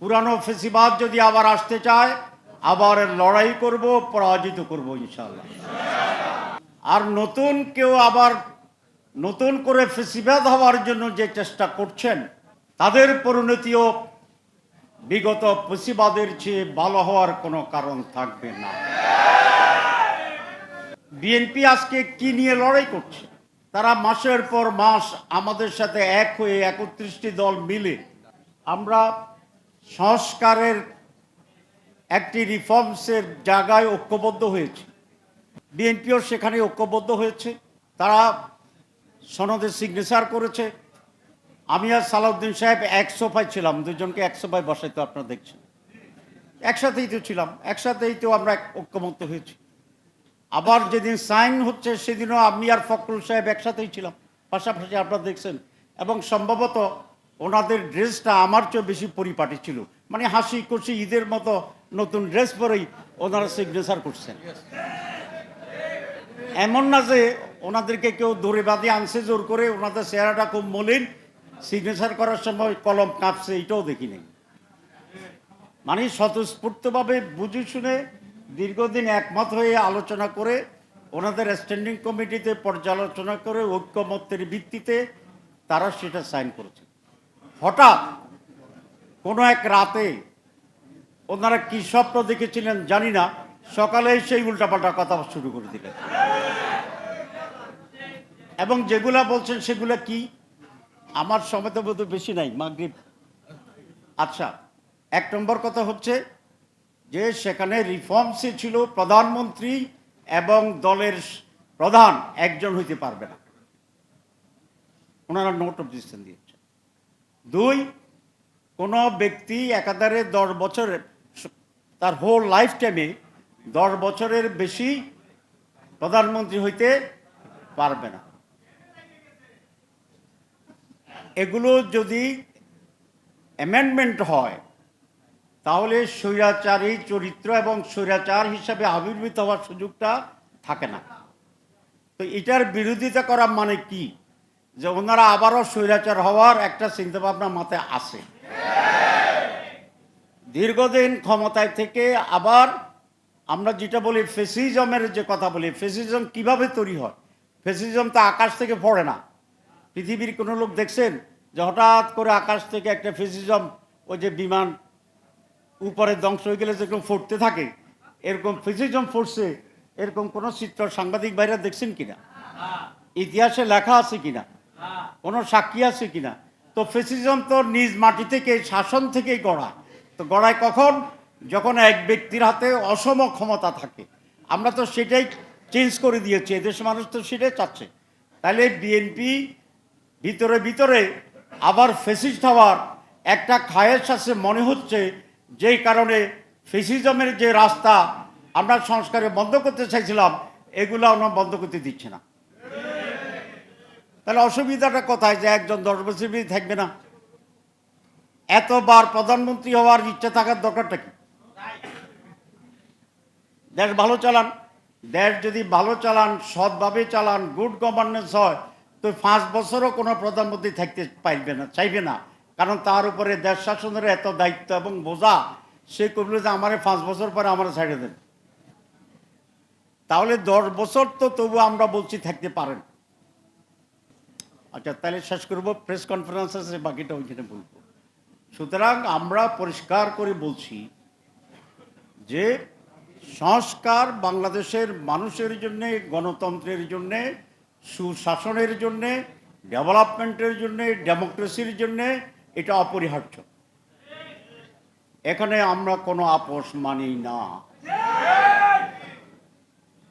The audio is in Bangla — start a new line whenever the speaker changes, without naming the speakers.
পুরানো ফেসিবাদ যদি আবার আসতে চায়, আবার লড়াই করব, পরাজিত করব ইনশাল্লাহ আর নতুন কেউ আবার নতুন করে ফেসিবাদ হওয়ার জন্য যে চেষ্টা করছেন, তাদের পরিণতিও বিগত ফেসিবাদের চেয়ে ভালো হওয়ার কোনো কারণ থাকবে না। বিএনপি আজকে কি নিয়ে লড়াই করছে? তারা মাসের পর মাস আমাদের সাথে এক হয়ে একত্রিশটি দল মিলে আমরা সংস্কারের একটি রিফর্মসের জায়গায় ঐক্যবদ্ধ হয়েছে। বিএনপিও সেখানে ঐক্যবদ্ধ হয়েছে। তারা সনদে সিগনেচার করেছে। আমি আর সালাউদ্দিন সাহেব এক সোফায় ছিলাম। দুজনকে এক সোফায় বসাইতো আপনারা দেখছেন। একসাথেই তো ছিলাম। একসাথেই তো আমরা ঐক্যমত্য হয়েছি। আবার যেদিন সাইন হচ্ছে, সেদিনও আমি আর ফখরুল সাহেব একসাথেই ছিলাম। পাশাপাশি আপনারা দেখছেন। এবং সম্ভবত ওনাদের ড্রেসটা আমার চেয়ে বেশি পরিপাটি ছিল। মানে হাসি খুশি ঈদের মতো নতুন ড্রেস পরেই ওনারা সিগনেচার করছেন। এমন না যে ওনাদেরকে কেউ দৌড়ে বাঁধে, আনছে জোর করে, ওনাদের চেহারাটা খুব মলিন। সিগনেচার করার সময় কলম কাঁপছে এটাও দেখি নাই। মানে স্বতঃস্ফূর্তভাবে বুঝে শুনে দীর্ঘদিন একমত হয়ে আলোচনা করে, ওনাদের স্ট্যান্ডিং কমিটিতে পর্যালোচনা করে ঐক্যমত্যের ভিত্তিতে তারা সেটা সাইন করেছে হঠাৎ কোনো এক রাতে ওনারা কি স্বপ্ন দেখেছিলেন জানি না, সকালে সেই উল্টাপাল্টা কথা শুরু করে দিলেন। এবং যেগুলা বলছেন সেগুলা কি? আমার সময় তো বোধহয় বেশি নাই, মাগরিব। আচ্ছা এক নম্বর কথা হচ্ছে যে সেখানে রিফর্মসে ছিল প্রধানমন্ত্রী এবং দলের প্রধান, একজন হইতে পারবে না। ওনারা নোট অফ ডিসিশন দিয়েছে দুই, কোনো ব্যক্তি একাধারে দশ বছরের তার হোল লাইফ টাইমে দশ বছরের বেশি প্রধানমন্ত্রী হইতে পারবে না। এগুলো যদি অ্যামেন্ডমেন্ট হয়, তাহলে স্বৈরাচারী চরিত্র এবং স্বৈরাচার হিসাবে আবির্ভূত হওয়ার সুযোগটা থাকে না। তো এটার বিরোধিতা করা মানে কি? যে ওনারা আবারও স্বৈরাচার হওয়ার একটা চিন্তাভাবনা মাথায় আসে। দীর্ঘদিন ক্ষমতায় থেকে আবার আমরা যেটা বলি ফেসিজমের যে কথা বলি, ফেসিজম কীভাবে তৈরি হয়? ফেসিজম তো আকাশ থেকে পড়ে না। পৃথিবীর কোনো লোক দেখছেন যে হঠাৎ করে আকাশ থেকে একটা ফেসিজম, ওই যে বিমান উপরে ধ্বংস হয়ে গেলে যেরকম ফুটতে থাকে, এরকম ফেসিজম ফুটছে, এরকম কোনো চিত্র সাংবাদিক ভাইরা দেখছেন কিনা? ইতিহাসে লেখা আছে কিনা? কোনো সাক্ষী আছে কিনা? তো ফেসিজম তো নিজ মাটি থেকে, শাসন থেকেই গড়া। তো গড়ায় কখন? যখন এক ব্যক্তির হাতে অসম ক্ষমতা থাকে। আমরা তো সেটাই চেঞ্জ করে দিয়েছি। এদেশ মানুষ তো সেটাই চাচ্ছে। তাহলে বিএনপি ভিতরে ভিতরে আবার ফেসিস্ট হওয়ার একটা খায়েশ আছে মনে হচ্ছে, যেই কারণে ফেসিজমের যে রাস্তা আমরা সংস্কারে বন্ধ করতে চাইছিলাম, এগুলো আমরা বন্ধ করতে দিচ্ছে না। তাহলে অসুবিধাটা কোথায় যে একজন দশ বছর থাকবে না? এতবার প্রধানমন্ত্রী হওয়ার ইচ্ছা থাকার দরকারটা কি? দেশ ভালো চালান, দেশ যদি ভালো চালান, সৎভাবে চালান গুড গভর্নেন্স হয়, তো পাঁচ বছরও কোনো প্রধানমন্ত্রী থাকতে পারবে না, চাইবে না। কারণ তার উপরে দেশ শাসনের এত দায়িত্ব এবং বোঝা, সে করল যে আমার পাঁচ বছর পরে আমার ছাড়ে দেন তাহলে দশ বছর তো তবু আমরা বলছি থাকতে পারেন। আচ্ছা তাহলে শেষ করব প্রেস কনফারেন্স আছে বাকিটা ওইখানে বলব। সুতরাং আমরা পরিষ্কার করে বলছি যে সংস্কার বাংলাদেশের মানুষের জন্যে, গণতন্ত্রের জন্যে, সুশাসনের জন্যে, ডেভেলপমেন্টের জন্যে, ডেমোক্রেসির জন্যে এটা অপরিহার্য। এখানে আমরা কোনো আপোষ মানি না।